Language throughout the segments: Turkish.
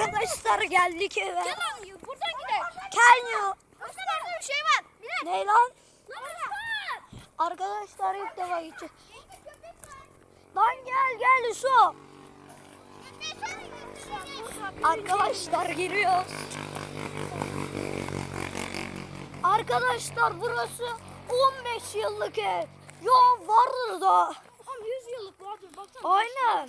Arkadaşlar geldik eve. Gel ya, buradan gidelim. Özkan orada bir şey var. Bilal. Ne lan? Arkadaşlar ilk defa gideceğiz. Lan gel gel su. Arkadaşlar giriyoruz. Arkadaşlar burası 15 yıllık ev. Ya vardır da. Tam 100 yıllık vardır baksana. Aynen.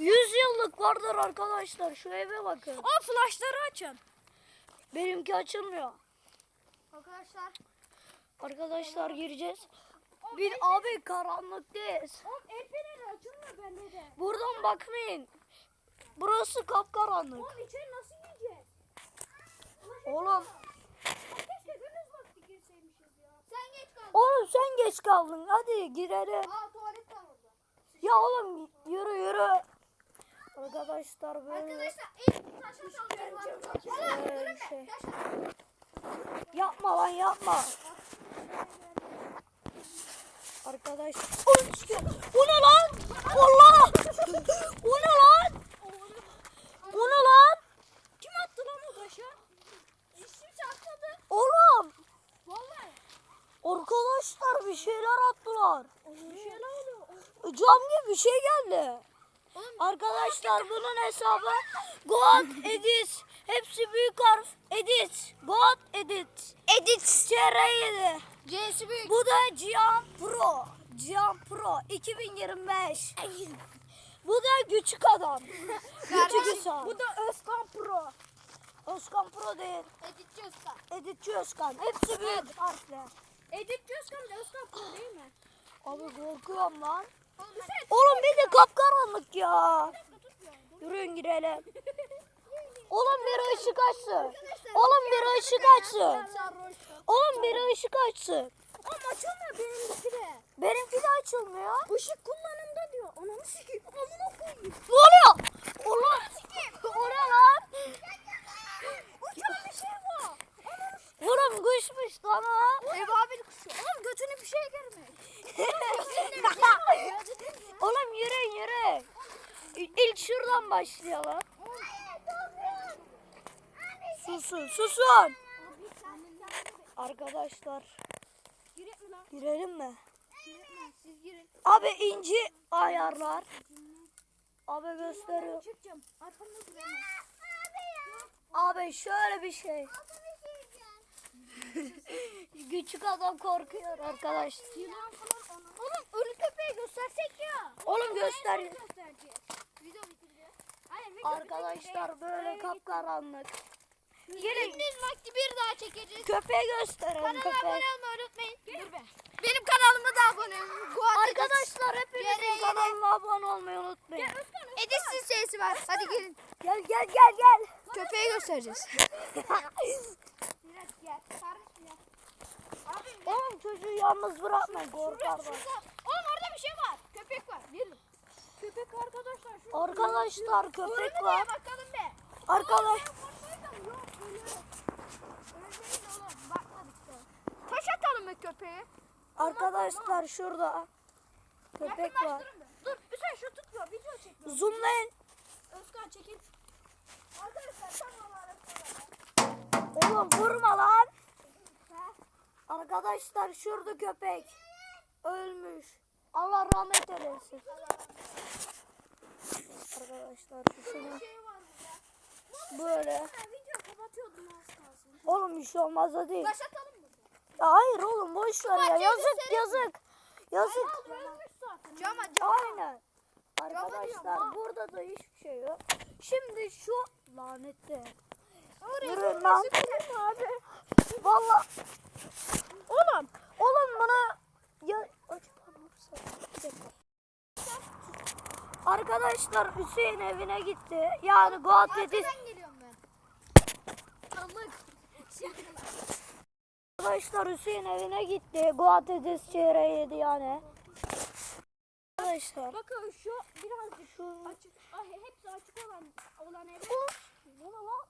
100 yıllık vardır arkadaşlar. Şu eve bakın. O flashları açın. Benimki açılmıyor. Arkadaşlar. Arkadaşlar gireceğiz. Bir abi karanlıktayız. Oğlum el feneri açılmıyor bende de. Buradan bakmayın. Burası kapkaranlık. Oğlum içeri nasıl gireceğiz? Oğlum, Keşke gündüz vakti girseymişiz ya. Sen geç kaldın. oğlum sen geç kaldın. Hadi girelim. Aa tuvalet var orada. Ya oğlum yürü yürü. Arkadaşlar böyle Arkadaşlar ilk taşa durun şey. yapma lan yapma. Arkadaş. Bu ne lan? Allah! Bu ne lan? Bu ne lan? Kim attı lan o taşı? Hiç kimse atmadı. Oğlum. Vallahi. Arkadaşlar bir şeyler attılar. Bir şeyler oluyor. Cam gibi bir şey geldi. Arkadaşlar bunun hesabı God Edit. Hepsi büyük harf. Edit. God Edit. Edit. CR7. C'si büyük. Bu da Cihan Pro. Cihan Pro 2025. Bu da küçük adam. küçük insan. Bu da Özkan Pro. Özkan Pro değil. Editçi Özkan. Editçi Özkan. Hepsi büyük harfler. Editçi Özkan da Özkan Pro değil mi? Abi korkuyorum lan. Oğlum Oğlum bir de kapkaranlık ya. Yürüyün girelim. Oğlum bir ışık açsın. Oğlum bir ışık açsın. Oğlum bir ışık açsın. Ama açılmıyor benimki de. Benimki de açılmıyor. Işık kullanımda diyor. Ananı sikeyim. Amına koyayım. Ne oluyor? Ulan. O ne lan? Uçan bir şey var. Oğlum kuşmuş lan o. Ev abi kuşu. Oğlum götüne bir şey girmiş. Oğlum yürüyün. İ- İlk şuradan başlayalım. Susun susun. Arkadaşlar girelim mi? Abi inci ayarlar. Abi gösteriyor. Abi şöyle bir şey. Küçük adam korkuyor arkadaş. Yılan falan ona. Oğlum ölü köpeği göstersek ya. Oğlum göster. Video. Hayır video Arkadaşlar böyle kapkaranlık. Gelin. Gündüz vakti bir daha çekeceğiz. Köpeği gösterelim Kanala köpek. abone olmayı unutmayın. Dur be. Benim kanalıma da abone olun. Arkadaşlar hepinizin kanalına abone olmayı unutmayın. Edit'siz sesi var. Hadi gelin. Gel gel gel gel. Köpeği göstereceğiz. Biraz gel. Ya. Abi Oğlum çocuğu yalnız bırakmayın korkarlar. Oğlum orada bir şey var. Köpek var. Gelin. Köpek arkadaşlar. Şu Arkadaşlar köpek Burnuna var. bakalım be. Arkadaş. Taş atalım mı köpeğe? arkadaşlar şurada köpek var. Dur Hüseyin şu tutmuyor. Video çekiyor. Zoomlayın. Özkan çekil. Arkadaşlar Oğlum vurma lan. Arkadaşlar şurada köpek ölmüş. Allah rahmet eylesin. Arkadaşlar şunu şey böyle. Ha, video kapatıyordum az kalsın. Oğlum bir şey olmaz da değil. Ya hayır oğlum boş ver ya. Yazık yazık. Yazık. Ölmüş zaten. Cama cama. Aynen. Arkadaşlar burada da hiçbir şey yok. Şimdi şu lanetli. Yürüyün lan. abi. Valla Oğlum. oğlum bana ya. Arkadaşlar Hüseyin evine gitti. Yani Goat dedi. Arkadaşlar Hüseyin evine gitti. Goat Edis çeyreği yedi yani. Arkadaşlar. Bakın şu birazcık şu açık. Hepsi açık olan olan eve. Bu ne lan?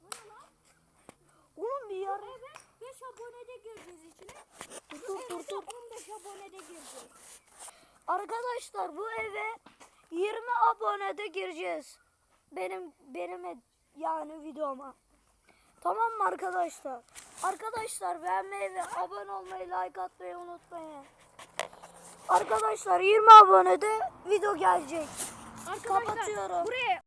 Bu ne lan? Oğlum bir yer. Bu eve 5 abonede gireceğiz içine. Dur dur dur. 15 abonede gireceğiz. Arkadaşlar bu eve 20 abonede gireceğiz. benim benim yani videoma. Tamam mı arkadaşlar? Arkadaşlar beğenmeyi ve abone olmayı, like atmayı unutmayın. Arkadaşlar 20 abonede video gelecek. Arkadaşlar Kapatıyorum. buraya